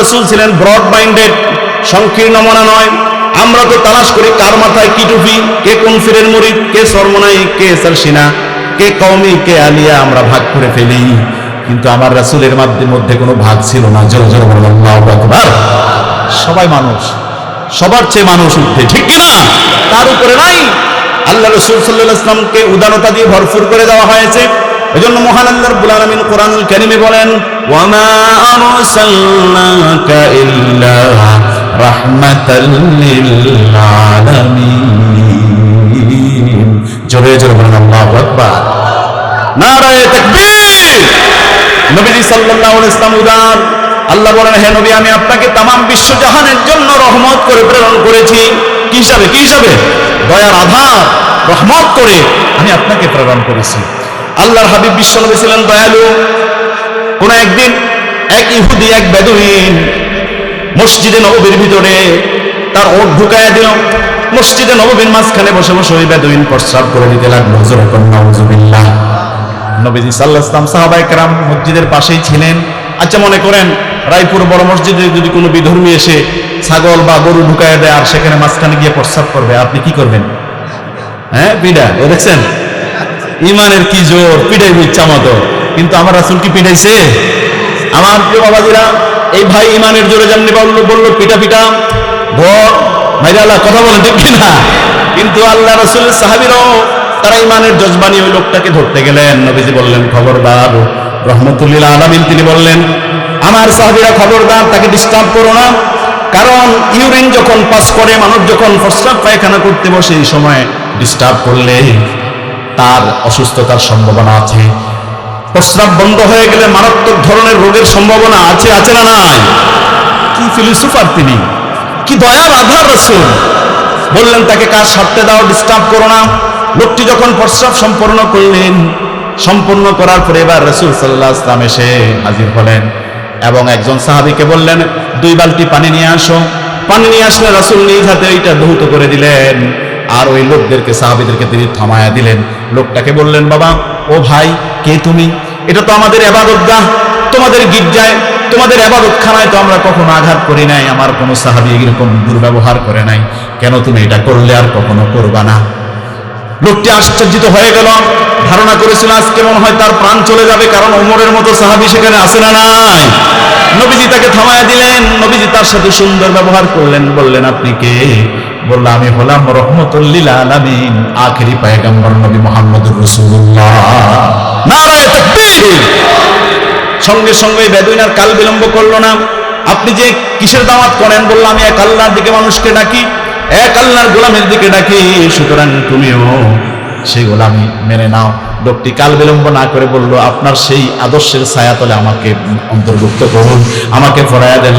রসুল ছিলেন broad minded সংকীর্ণ মনা নয়। আমরা তো তালাশ করি কার মাথায় কি টুপি, কে কোন ফিরের মুরিদ কে সরমনাই কে সারসিনা কে কওমি, কে আলিয়া, আমরা ভাগ করে ফেলি। কিন্তু আমার রাসূলের মধ্যে মধ্যে কোনো ভাগ ছিল না। জোর জোর সবাই মানুষ। সবার চেয়ে মানুষ উঠে, ঠিক কিনা? তার উপরে নাই। আল্লাহ রসুল সাল্লাহ ইসলামকে উদারতা দিয়ে ভরপুর করে দেওয়া হয়েছে। এজন্য মহান আল্লাহ রব্বুল আলামিন কোরআনুল কারীমে বলেন, ওয়ামা আরসালনাকা ইল্লা রাহমাতাল লিল আলামিন জোরে জোরে বলেন, আল্লাহু আকবার। নারায়ে তাকবীর। নবীজি সাল্লাল্লাহু আলাইহি উদার। আল্লাহ বলেন, হে নবী, আমি আপনাকে তামাম বিশ্ব জাহানের জন্য রহমত করে প্রেরণ করেছি। কি হিসাবে কি হিসাবে? দয়ার আধার, রহমত করে আমি আপনাকে প্রেরণ করেছি। আল্লাহর হাবিব বিশ্ব নবী ছিলেন দয়ালু। কোন একদিন এক ইহুদি, এক বেদুইন মসজিদে নববীর ভিতরে তার ওট ঢুকায় দিল। মসজিদে নবীর মাঝখানে বসে বসে ওই বেদুইন প্রস্রাব করে দিতে লাগল। যেরকম নওজুবিল্লাহ নবীজি সাল্লাহ ইসলাম সাহাবাই মসজিদের পাশেই ছিলেন। আচ্ছা মনে করেন রায়পুর বড় মসজিদে যদি কোনো বিধর্মী এসে ছাগল বা গরু ঢুকায় দেয় আর সেখানে মাঝখানে গিয়ে প্রস্রাব করবে, আপনি কি করবেন? হ্যাঁ এ দেখছেন? ইমানের কি জোর? পিটাই ইচ্ছা মতো। কিন্তু আমার রাসুল কি পিটাইছে? আমার প্রিয় বাবাজিরা, এই ভাই ইমানের জোরে যেমনি বলল বলল, পিটা পিটা। ভাইরা আল্লাহ কথা বলে ঠিক না কিন্তু আল্লাহ রসুলের সাহাবিরাও, তারা ইমানের জজবানি ওই লোকটাকে ধরতে গেলেন। নবীজি বললেন, খবরদার, রহমতুল্লিল আলামিন, তিনি বললেন, আমার সাহাবিরা খবরদার, তাকে ডিস্টার্ব করো না। কারণ ইউরিন যখন পাস করে, মানুষ যখন প্রস্রাব পায়খানা করতে বসে, এই সময় ডিস্টার্ব করলে তার অসুস্থতার সম্ভাবনা আছে। প্রস্রাব বন্ধ হয়ে গেলে মারাত্মক ধরনের রোগের সম্ভাবনা আছে আছে না নাই? কি ফিলোসফার তিনি? কি দয়ার আধার রসুল? বললেন, তাকে কাজ সারতে দাও? ডিস্টার্ব করো না। লোকটি যখন প্রস্রাব সম্পন্ন করলেন সম্পূর্ণ করার পরে এবার রসুল সাল্লাহ ইসলাম এসে হাজির হলেন এবং একজন সাহাবিকে বললেন, দুই বালতি পানি নিয়ে আসো। পানি নিয়ে আসলে রসুল নিজ হাতে ওইটা ধৌত করে দিলেন। আর ওই লোকদেরকে, সাহাবিদেরকে তিনি থামায়া দিলেন। লোকটাকে বললেন, বাবা, ও ভাই, কে তুমি? এটা তো আমাদের এবাদতগাহ তোমাদের গির্জায়, তোমাদের এবাদতখানায় তো আমরা কখনো আঘাত করি নাই। আমার কোনো সাহাবি এরকম দুর্ব্যবহার করে নাই। কেন তুমি এটা করলে আর কখনো করবা না? লোকটি আশ্চর্যিত হয়ে গেল। ধারণা করেছিল, আজকে মনে হয় তার প্রাণ চলে যাবে, কারণ ওমরের মতো সাহাবি সেখানে আসে না নাই। নবীজি তাকে থামায় দিলেন। নবীজি তার সাথে সুন্দর ব্যবহার করলেন। বললেন, আপনি কে? বলল, আমি হলাম রহমতুল্লিল আলামিন, আখেরি পায়গাম্বর নবী মোহাম্মদুর রাসূলুল্লাহ। নারায়ে সঙ্গে সঙ্গে বেদুইনার কাল বিলম্ব করল না। আপনি যে কিসের দাওয়াত করেন, বলল, আমি এক আল্লাহর দিকে মানুষকে ডাকি, এক আল্লাহর গোলামের দিকে ডাকি, সুতরাং তুমিও সেই গোলামি মেনে নাও। লোকটি কাল বিলম্ব না করে বলল, আপনার সেই আদর্শের ছায়া তলে আমাকে অন্তর্ভুক্ত করুন, আমাকে ফরায়া দেন